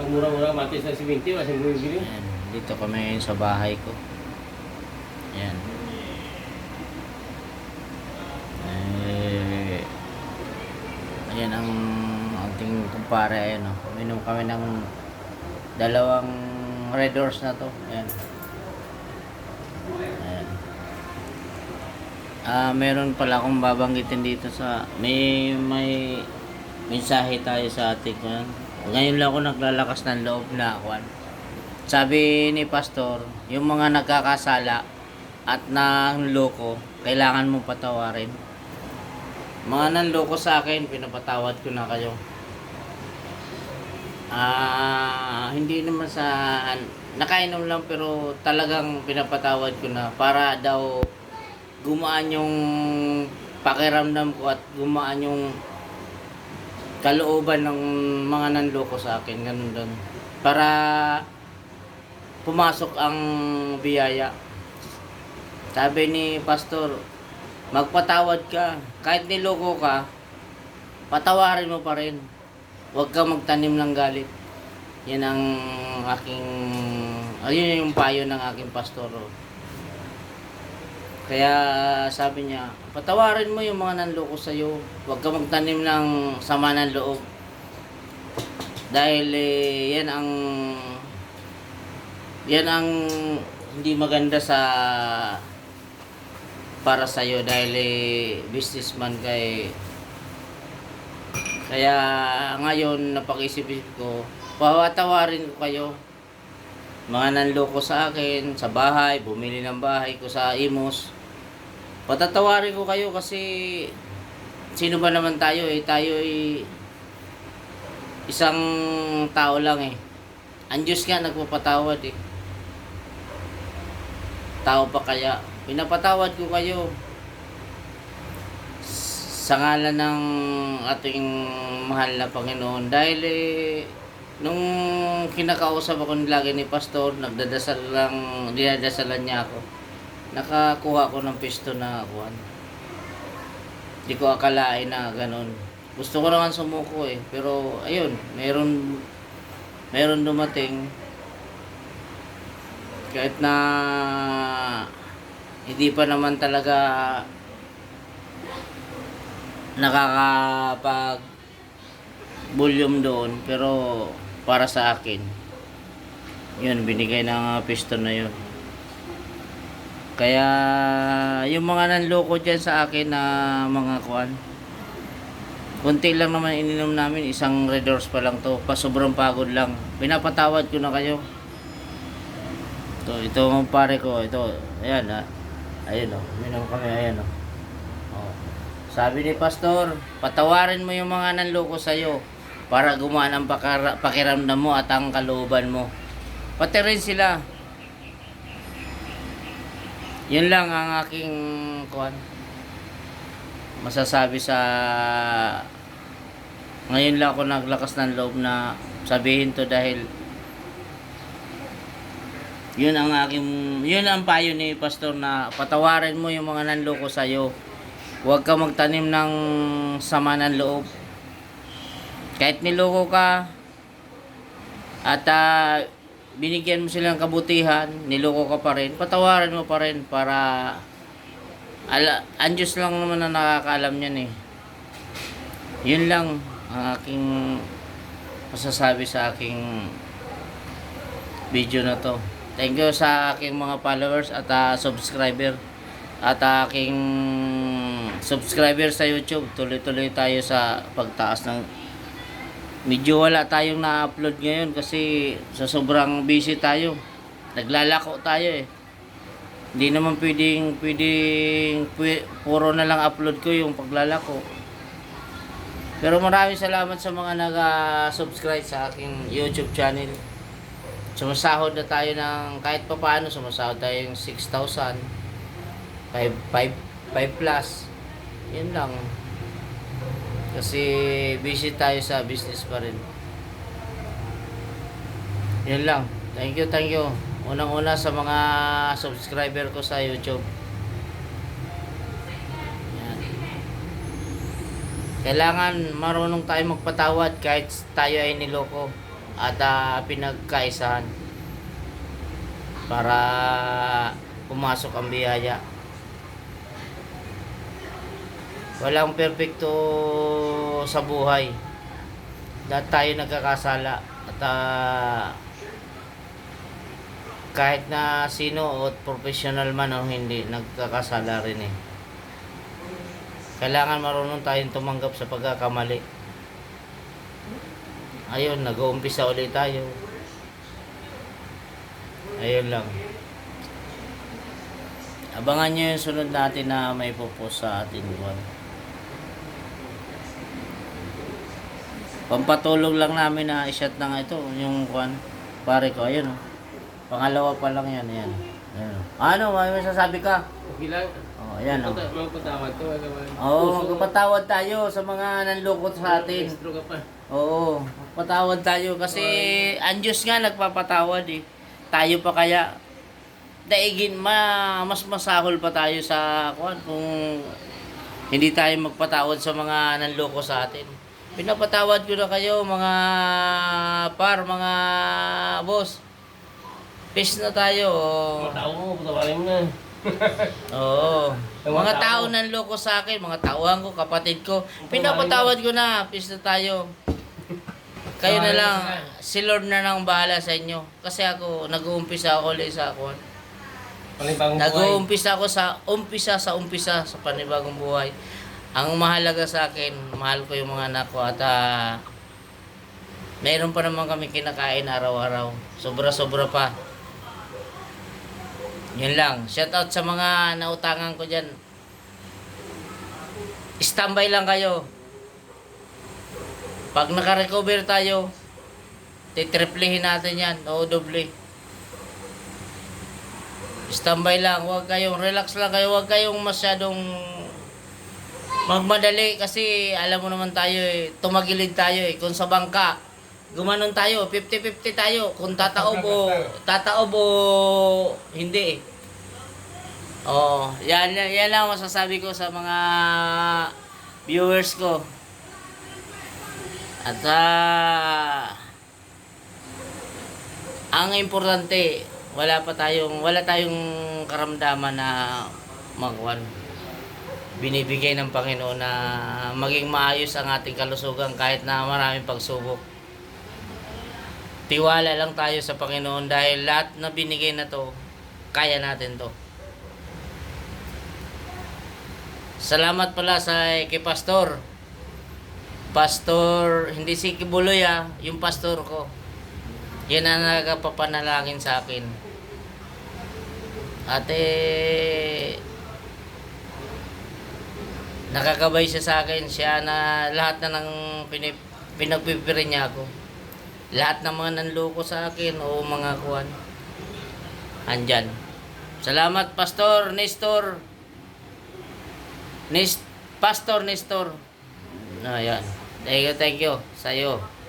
Pag mura-mura matis na siminti, wala siyang bumibili. Ayan, dito kami ngayon sa bahay ko. Ayan. Eh, ayan ang ating kumpare. Ayan o. Minom kami ng dalawang red doors na to. Ayan. Ayan. Ah, meron pala akong babanggitin dito sa may may mensahe tayo sa ating kan. Ngayon lang ako naglalakas ng loob na kwan. Sabi ni pastor, yung mga nagkakasala at nanloko, kailangan mong patawarin. Mga nanloko sa akin, pinapatawad ko na kayo. Ah, hindi naman sa nakainom lang pero talagang pinapatawad ko na para daw gumaan yung pakiramdam ko at gumaan yung kalooban ng mga nanloko sa akin ganun doon para pumasok ang biyaya. Sabi ni pastor magpatawad ka. Kahit niloko ka patawarin mo pa rin. Huwag kang magtanim ng galit. Yan ang aking ayun yung payo ng aking pastor. Kaya sabi niya, patawarin mo yung mga nanloko sa'yo. Huwag ka magtanim ng sama ng loob. Dahil eh, yan ang yan ang hindi maganda sa para sa'yo dahil eh, businessman ka eh. Kaya ngayon napag-isip-isip ko, patawarin ko kayo mga nanloko sa akin, sa bahay, bumili ng bahay ko sa Imos. Patatawarin ko kayo kasi sino ba naman tayo eh? Tayo ay isang tao lang eh. Ang Diyos nga nagpapatawad eh. Tao pa kaya. Pinapatawad ko kayo sa ngalan ng ating mahal na Panginoon dahil eh, nung kinakausap ako lagi ni pastor nagdadasal lang dinadasalan niya ako nakakuha ko ng pisto na kuhan di ko akalain na ganun. Gusto ko naman sumuko eh pero ayun meron meron dumating. Kahit na hindi pa naman talaga nakakapag volume doon pero para sa akin yun binigay ng piston na yun kaya yung mga nanloko dyan sa akin na mga kuan konti lang naman ininom namin isang red pa lang to pa sobrang pagod lang pinapatawad ko na kayo to ito ang pare ko ito ayan ha ayun oh minom kami ayan oh Oh. Sabi ni Pastor, patawarin mo yung mga nanloko sa'yo para gumaan ang pakiramdam mo at ang kalooban mo. Pati rin sila. Yun lang ang aking kuan masasabi sa ngayon lang ako naglakas ng loob na sabihin to dahil yun ang aking yun ang payo ni pastor na patawarin mo yung mga nanloko sa iyo huwag ka magtanim ng sama ng loob. Kahit niloko ka at ah, binigyan mo silang kabutihan niloko ka pa rin patawarin mo pa rin para ala, ang Diyos lang naman na nakakaalam yan eh. Yun lang ang aking masasabi sa aking video na to. Thank you sa aking mga followers at ah, subscriber. At aking subscriber sa YouTube tuloy-tuloy tayo sa pagtaas ng medyo wala tayong na-upload ngayon kasi sa sobrang busy tayo naglalako tayo eh hindi naman pwedeng pwedeng pwe- puro na lang upload ko yung paglalako pero maraming salamat sa mga nag-subscribe sa aking YouTube channel sumasahod na tayo ng kahit pa paano sumasahod tayo yung 6,000 5, 5, 5 plus. Yun lang. Kasi busy tayo sa business pa rin. Yun lang. Thank you, thank you. Unang-una sa mga subscriber ko sa YouTube. Yan. Kailangan marunong tayo magpatawad kahit tayo ay niloko. at ah, pinagkaisahan para pumasok ang biyaya. Walang perpekto sa buhay. Lahat tayo nagkakasala at ah, kahit na sino o professional man o hindi, nagkakasala rin eh. Kailangan marunong tayong tumanggap sa pagkakamali. Ayun, nag-uumpisa ulit tayo. Ayun lang. Abangan nyo yung sunod natin na may popost sa ating buwan. Pampatulog lang namin na i-shot na nga ito, yung kwan. Pare ko, ayun oh. Pangalawa pa lang yan, yan. Ayun. oh. Ano, may masasabi ka? Okay lang. Oh, ayan oh. Pata- Mga patawad to. Puso, magpatawad tayo sa mga nanlukot sa atin. Oo, patawad tayo kasi ang Diyos nga nagpapatawad eh. Tayo pa kaya daigin ma mas masahol pa tayo sa kuan kung hindi tayo magpatawad sa mga nanloko sa atin. Pinapatawad ko na kayo mga par, mga boss. Peace na tayo. Mga tao mo, patawarin mo na. Oo. Yung Mga tao tao. nanloko sa akin, mga tauhan ko, kapatid ko. Pinapatawad ko na, peace na tayo. Kayo na lang, si Lord na lang bahala sa inyo. Kasi ako, nag-uumpisa ako ulit sa ako. Panibagong buhay. Nag-uumpisa ako sa umpisa sa umpisa sa panibagong buhay. Ang mahalaga sa akin, mahal ko yung mga anak ko at ah, mayroon pa naman kami kinakain araw-araw. Sobra-sobra pa. Yun lang. Shout out sa mga nautangan ko dyan. Standby lang kayo. Pag naka-recover tayo, titriplehin natin yan. O doble. Standby lang. Huwag kayong, relax lang kayo. Huwag kayong masyadong magmadali kasi alam mo naman tayo eh, tumagilid tayo eh. Kung sa bangka, gumanon tayo, 50-50 tayo. Kung tataob o, tataob o hindi eh. Oh, yan, yan, lang ang masasabi ko sa mga viewers ko. At ah, ang importante, wala pa tayong wala tayong karamdaman na magwan binibigay ng Panginoon na maging maayos ang ating kalusugan kahit na maraming pagsubok. Tiwala lang tayo sa Panginoon dahil lahat na binigay na to, kaya natin to. Salamat pala sa kay Pastor. Pastor, hindi si Kibuloy ah, yung pastor ko. Yan ang nagpapanalangin sa akin. Ate, nakakabay siya sa akin. Siya na lahat na ng pinip, pinagpipiri niya ako. Lahat ng mga nanloko sa akin o mga kuwan. Andyan. Salamat, Pastor Nestor. Nest, Pastor Nestor. No, yan. Thank you, thank you. Sa'yo.